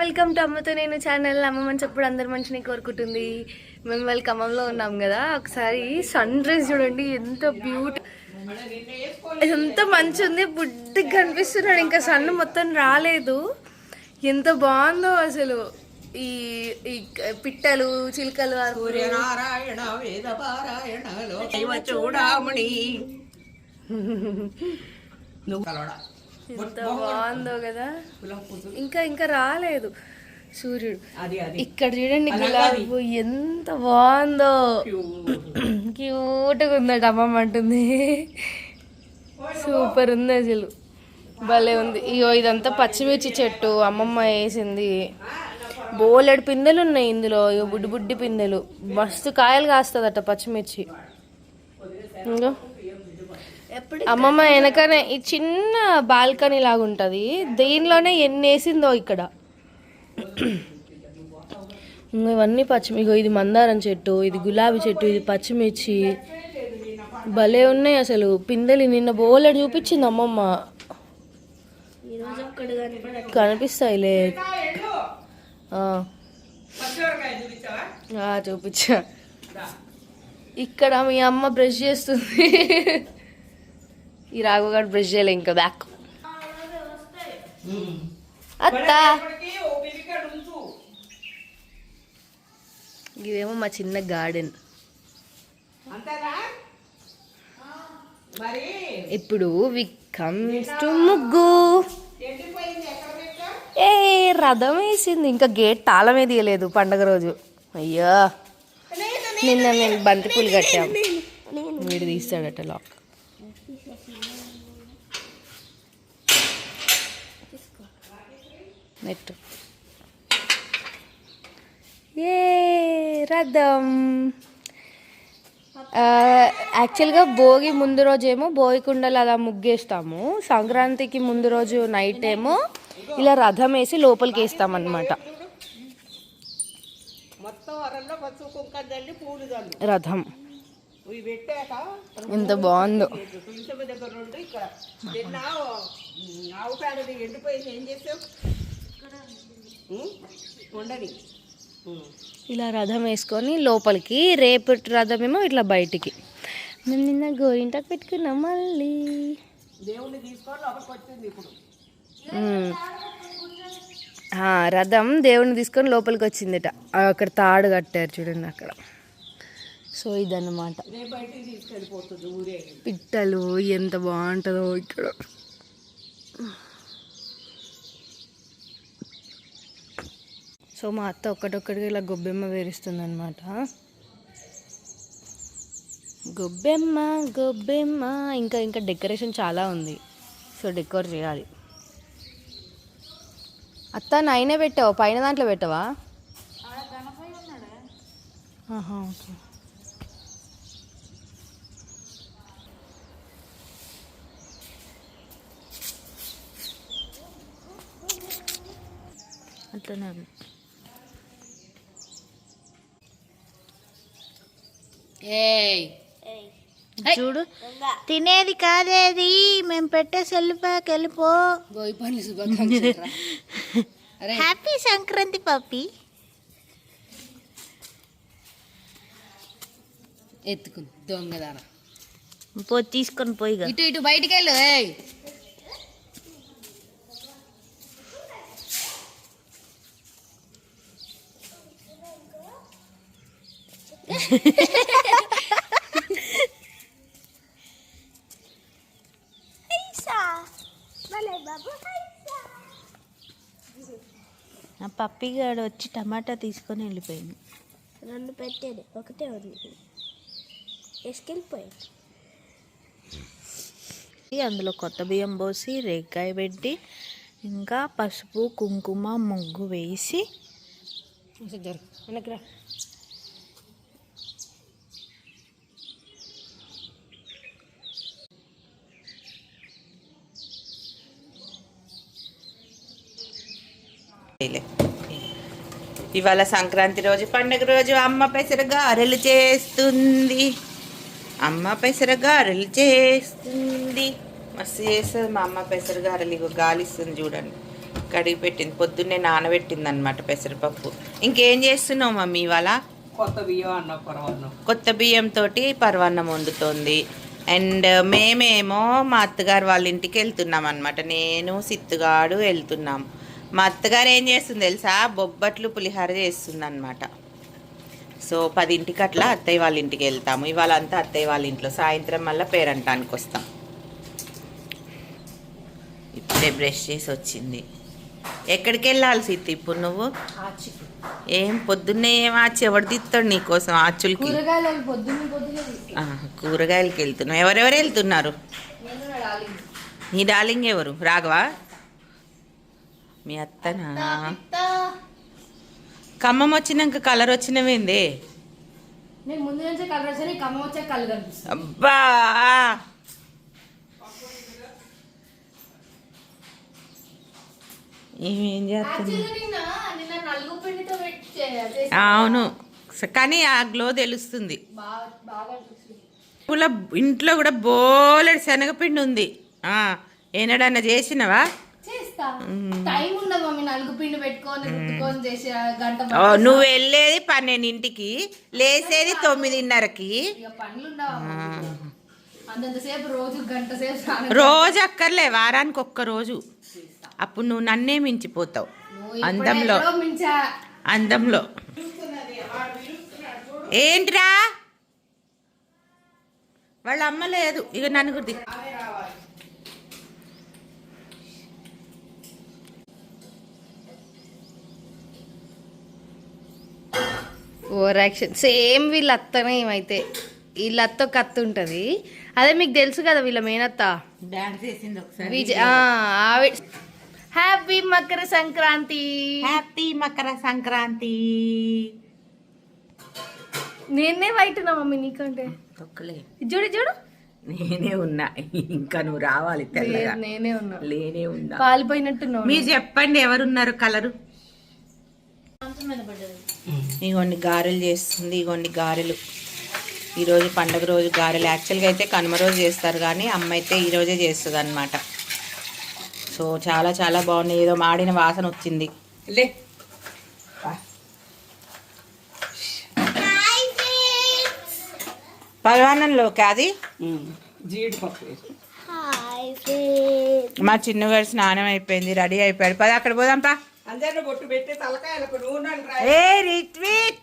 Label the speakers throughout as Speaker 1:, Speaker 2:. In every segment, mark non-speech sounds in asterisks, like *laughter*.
Speaker 1: Welcome to అమ్మతో నేను channel. అమ్మమ్మని చెప్పుడు అందరి మంచిని కోరుకుంటుంది. మేము వాళ్ళ ఖమ్మంలో ఉన్నాం కదా. ఒకసారి సన్ రైజ్ చూడండి. ఎంత బ్యూటీ ఎంత మంచి ఉంది. బుడ్డిగా కనిపిస్తున్నాడు. ఇంకా సన్ మొత్తం రాలేదు. ఎంత బాగుందో అసలు. ఈ ఈ పిట్టలు చిలుకలు.
Speaker 2: సూర్యనారాయణ వేద చూడామణి. నువ్వు *laughs*
Speaker 1: ఎంత బాగుందో కదా? ఇంకా ఇంకా రాలేదు. సూర్యుడు. ఇక్కడ చూడండి గులాబీ ఎంత బాగుందో. క్యూట్గా ఉందట అమ్మమ్మ అంటుంది. సూపర్ ఉంది అసలు. భలే ఉంది. ఇగో ఇదంతా పచ్చిమిర్చి చెట్టు. అమ్మమ్మ వేసింది. బోలెడు పిందెలు ఉన్నాయి ఇందులో. ఇగో బుడ్డి బుడ్డి పిందెలు. మస్తు కాయలు కాస్తుందట పచ్చిమిర్చి. ఇంకో అమ్మమ్మ వెనకనే ఈ చిన్న బాల్కనీ లాగా ఉంటుంది దీనిలోనే ఎన్ని వేసిందో ఇక్కడ. *coughs* ఇవన్నీ పచ్చిమి ఇది మందారం చెట్టు ఇది గులాబీ చెట్టు ఇది పచ్చిమిర్చి. భలే ఉన్నాయి అసలు. పిందెలు నిన్న బోలెడు చూపించింది అమ్మమ్మ. కనిపిస్తాయిలే. ఆ. ఆ, చూపించా. ఇక్కడ మీ అమ్మ బ్రష్ చేస్తుంది. ఈ రాఘవగాడు బ్రష్ చేయలే ఇంకా బ్యాక్ అత్త. ఇదేమో మా చిన్న గార్డెన్ ఇప్పుడు వికమ్స్ టు ముగ్గు ఏ రథం వేసింది. ఇంకా గేట్ తాళమే తీయలేదు పండగ రోజు. అయ్యో. నిన్న నేను బంతి పూలు కట్టాం. వీడు తీస్తాడట లాక్ నెట్ ఏ రథం. యాక్చువల్గా భోగి ముందు రోజేమో భోగి కుండలు అలా ముగ్గేస్తాము. సంక్రాంతికి ముందు రోజు నైట్ ఏమో ఇలా రథం వేసి లోపలికి వేస్తాం అనమాట
Speaker 2: మొత్తం వరల్లో పసుపు కుంకం చల్లి పూలు చల్లు.
Speaker 1: రథం. ఎంత బాగుందో.
Speaker 2: తులసమ్మ దగ్గర ఉండని.
Speaker 1: ఇలా రథం వేసుకొని లోపలికి రేపటి రథం ఏమో ఇట్లా బయటికి. మేము నిన్న గోరింటాకు పెట్టుకున్నాం మళ్ళీ.
Speaker 2: దేవుణ్ణి తీసుకొని లోపలికి వచ్చింది ఇప్పుడు.
Speaker 1: రథం దేవుని తీసుకొని లోపలికి వచ్చిందట. అక్కడ తాడు కట్టారు చూడండి అక్కడ. సో ఇదన్నమాట. పిట్టలు ఎంత బాగుంటుందో ఇక్కడ. సో మా అత్త ఒక్కటొక్కడికి ఇలా గొబ్బెమ్మ వేరుస్తుంది అనమాట గొబ్బెమ్మ గొబ్బెమ్మ. ఇంకా ఇంకా డెకరేషన్ చాలా ఉంది. సో డెకోర్ చేయాలి. అత్త నైనే పెట్టావు. పైన దాంట్లో పెట్టవా? ఓకే. అట్లనే ఉంది. ఏయ్ చూడు.
Speaker 3: తినేది కాదేది? మేము పెట్టే సెల్ ప్యాక్ వెళ్ళిపో హ్యాపీ సంక్రాంతి పప్పి.
Speaker 1: ఎత్తుకుంది దొంగదాన
Speaker 3: పో తీసుకొని పోయిగా.
Speaker 1: ఇటు ఇటు బయటికి వెళ్ళు
Speaker 3: ఆ పప్పిగాడు వచ్చి టమాటా తీసుకొని వెళ్ళిపోయింది.
Speaker 4: రెండు పెట్టేది ఒకటే ఉంది. వేసుకెళ్ళిపోయాడు
Speaker 3: అందులో కొత్త బియ్యం పోసి రేగ్గాయ పెట్టి ఇంకా పసుపు కుంకుమ ముగ్గు వేసి
Speaker 2: ఇవాళ సంక్రాంతి రోజు పండుగ రోజు అమ్మ పెసర గారెలు చేస్తుంది. అమ్మ పెసర గారెలు చేస్తుంది. మస్తు చేస్తుంది మా అమ్మ పెసర గారెలు. ఇగో గాలిస్తుంది చూడండి.
Speaker 3: కడిగి పెట్టింది. పొద్దున్నే నానబెట్టింది అనమాట పెసరపప్పు. ఇంకేం చేస్తున్నావు మమ్మీ ఇవాళ?
Speaker 2: కొత్త బియ్యం అన్న పరవాన్నం
Speaker 3: కొత్త బియ్యంతో పరవన్నం వండుతోంది. అండ్ మేమేమో మా అత్తగారు వాళ్ళ ఇంటికి వెళ్తున్నాం అనమాట నేను సిత్తుగాడు వెళ్తున్నాం. మా అత్తగారు ఏం చేస్తుంది తెలుసా? బొబ్బట్లు పులిహోర చేస్తుంది అనమాట సో పదింటికి అట్లా అత్తయ్య వాళ్ళ ఇంటికి వెళ్తాము. ఇవాళ అంతా అత్తయ్య వాళ్ళ ఇంట్లో. సాయంత్రం మళ్ళీ పేరంటానికి వస్తాం. ఇప్పుడే బ్రష్ చేసి వచ్చింది. ఎక్కడికి వెళ్ళాలి సిత్తి ఇప్పుడు నువ్వు? ఏం? పొద్దున్నే ఏం ఆచి? ఎవడు తీస్తాడు నీకోసం ఆచులకి? కూరగాయలకి వెళ్తున్నావు. ఎవరెవరు వెళ్తున్నారు.
Speaker 1: నీ డార్లింగ్
Speaker 3: ఎవరు? రాఘవా? మీ అత్తనా. ఖమ్మం వచ్చినాక కలర్ వచ్చినవేందే
Speaker 1: నేను ముందు నుంచే కలర్ వచ్చాను ఈ కమ్మ వచ్చే కళ్ళు కనిపిస్తుంది.
Speaker 3: అబ్బా! ఏమేం చేస్తుంది అవును. కానీ ఆ గ్లో తెలుస్తుంది. ఇంట్లో కూడా బోలెడు శనగపిండి ఉంది. ఆ, ఏనాడన్నా చేసినవా?
Speaker 1: టైం ఉండదు మమ్మీ నలుగు పిండి పెట్టుకొని రుద్దుకొని చేసి ఆ గంట.
Speaker 3: నువ్వు వెళ్ళేది పన్నెండింటికి లేసేది తొమ్మిదిన్నరకి.
Speaker 1: ఇక పనులు ఉండవా అంతంతసేపు రోజు గంట సేపు స్నానం
Speaker 3: రోజు అక్కర్లే వారానికి ఒక్క రోజు. అప్పుడు నువ్వు నన్నే మించిపోతావు. అందంలో.
Speaker 1: మించా.
Speaker 3: అందంలో. ఏంట్రా? వాళ్ళ అమ్మ లేదు. ఇక నన్ను
Speaker 1: ఓవర్ యాక్షన్. సేమ్ వీళ్ళ అత్తనే ఏమైతే వీళ్ళ అత్త ఒక అత్త ఉంటుంది. అదే మీకు తెలుసు కదా వీళ్ళ మేనత్త
Speaker 3: డాన్స్ చేసింది ఒకసారి.
Speaker 1: విజయ్ ఆవిడ హ్యాపీ మకర సంక్రాంతి.
Speaker 3: హ్యాపీ మకర సంక్రాంతి.
Speaker 1: నేనే వైట్ ఉన్నా మమ్మీ నీకంటే.
Speaker 3: తొక్కలే.
Speaker 1: చూడు చూడు.
Speaker 3: నేనే ఉన్నా. ఇంకా నువ్వు రావాలి
Speaker 1: నేనే ఉన్నా.
Speaker 3: లేనే ఉన్నా.
Speaker 1: కాలిపోయినట్టున్నావు
Speaker 3: మీరు చెప్పండి ఎవరున్నారు కలరు? ఇగోండి గారెలు చేస్తుంది ఇగోండి గారెలు. ఈరోజు పండగ రోజు గారెలు. యాక్చువల్గా అయితే కనుమ రోజు చేస్తారు కానీ అమ్మ అయితే ఈరోజే చేస్తుంది అనమాట సో చాలా చాలా బాగున్నాయి. ఏదో మాడిన వాసన వచ్చింది. లే. పరవానంలోకి అది మా చిన్నగారు స్నానం అయిపోయింది రెడీ అయిపోయాడు. పద అక్కడ పోదాంపా
Speaker 2: అందరిని బొట్టు పెట్టి తలకాయలకు నూనె
Speaker 3: ఏ రిత్విక్!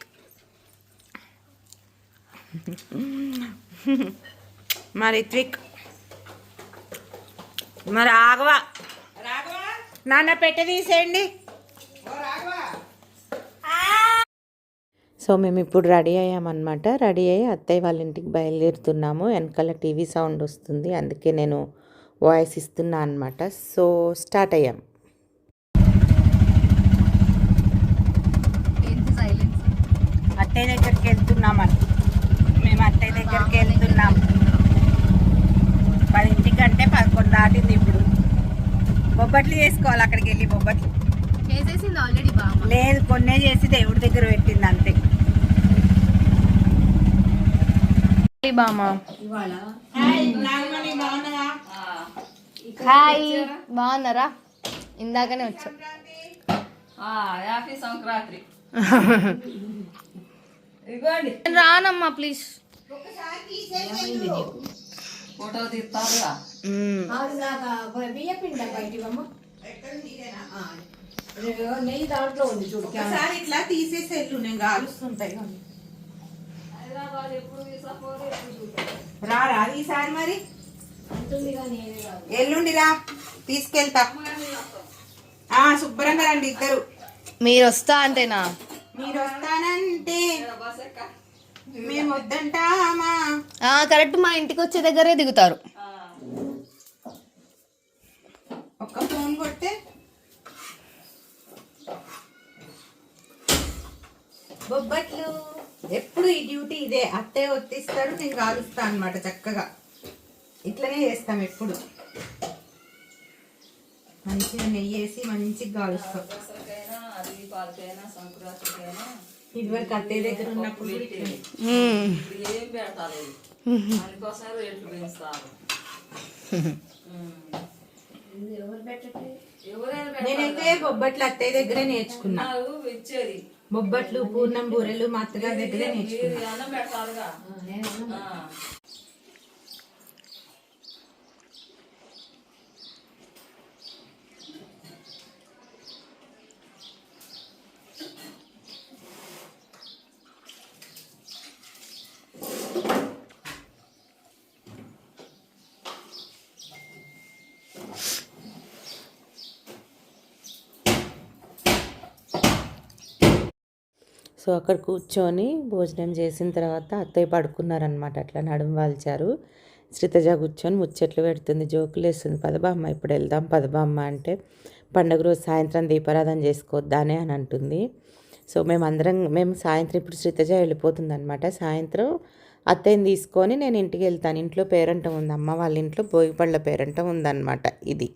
Speaker 3: మా రిత్విక్. మరి ఆగవా
Speaker 2: రాఘవా?
Speaker 3: నాన్న పెట్టె తీసేయండి. సో మేము ఇప్పుడు రెడీ అయ్యామన్నమాట. రెడీ అయ్యి అత్తయ్య వాళ్ళ ఇంటికి బయలుదేరుతున్నాము. వెనకాల టీవీ సౌండ్ వస్తుంది. అందుకే నేను వాయిస్ ఇస్తున్నా అనమాట సో స్టార్ట్ అయ్యాం. అత్తయ్య దగ్గరికి వెళ్తున్నామని మేము అత్తయ్య దగ్గరికి వెళ్తున్నాం. పదింటికి అంటే పదకొండు దాటింది ఇప్పుడు. బొబ్బట్లు చేసుకోవాలి అక్కడికి వెళ్ళి బొబ్బట్లు.
Speaker 1: చేసేసింది ఆల్రెడీ బాగా
Speaker 3: లేదు కొన్నే చేసి దేవుడి దగ్గర పెట్టింది అంతే.
Speaker 1: బామా హాయ్ బాగున్నారా? ఇందాకనే వచ్చా.
Speaker 2: హ్యాపీ సంక్రాంతి. *laughs*
Speaker 1: రానమ్మా ప్లీజ్
Speaker 2: ఫోటో తీస్తారుగా?
Speaker 3: ఒకసారి ఇట్లా తీసేసి వెళ్ళు నేను కాలుస్తుంటాయి రా రా ఈసారి మరి? ఎల్లుండి రా తీసుకెళ్తా. ఆ శుభ్రంగా రండి ఇద్దరు.
Speaker 1: మీరు వస్తా అంటేనా
Speaker 3: మీరు వస్తానంటే
Speaker 1: కరెక్ట్ మా ఇంటికి వచ్చే దగ్గరే దిగుతారు.
Speaker 3: ఒక్క ఫోన్ కొడితే బొబ్బట్లు. ఎప్పుడు ఈ డ్యూటీ ఇదే. అత్తయ్య ఒత్తిస్తారు నేను కాలుస్తా అనమాట చక్కగా. ఇట్లనే చేస్తాం ఎప్పుడు. మంచిగా నెయ్యి వేసి మంచిగా కాలుస్తాం. ఇదివరకు అత్తయ్య దగ్గర ఉన్నప్పుడు కూడా ఇట్లనే.
Speaker 2: ఏం పెడతారు? అందుకోసం రేట్లు పెంచుతారు?
Speaker 5: నేనైతే బొబ్బట్లు అత్తయ్య దగ్గరే నేర్చుకున్నా. బొబ్బట్లు పూర్ణం బూరెలు మా అత్తగారి దగ్గరే నేర్చుకున్నా.
Speaker 3: సో అక్కడ కూర్చొని భోజనం చేసిన తర్వాత అత్తయ్య పడుకున్నారనమాట అట్లా నడుము వాల్చారు. శ్రీతజ కూర్చొని ముచ్చట్లు పెడుతుంది జోకులు వేస్తుంది. పదబామ్మ ఇప్పుడు వెళ్దాం పదబామ్మ అంటే పండుగ రోజు సాయంత్రం దీపారాధన చేసుకోవద్దానే అని అంటుంది. సో మేమందరం మేము సాయంత్రం ఇప్పుడు శ్రీతజ వెళ్ళిపోతుంది అనమాట సాయంత్రం అత్తయ్యని తీసుకొని నేను ఇంటికి వెళ్తాను. ఇంట్లో పేరంటం ఉంది. అమ్మ వాళ్ళ ఇంట్లో భోగిపళ్ళ పేరంటం ఉందన్నమాట ఇది.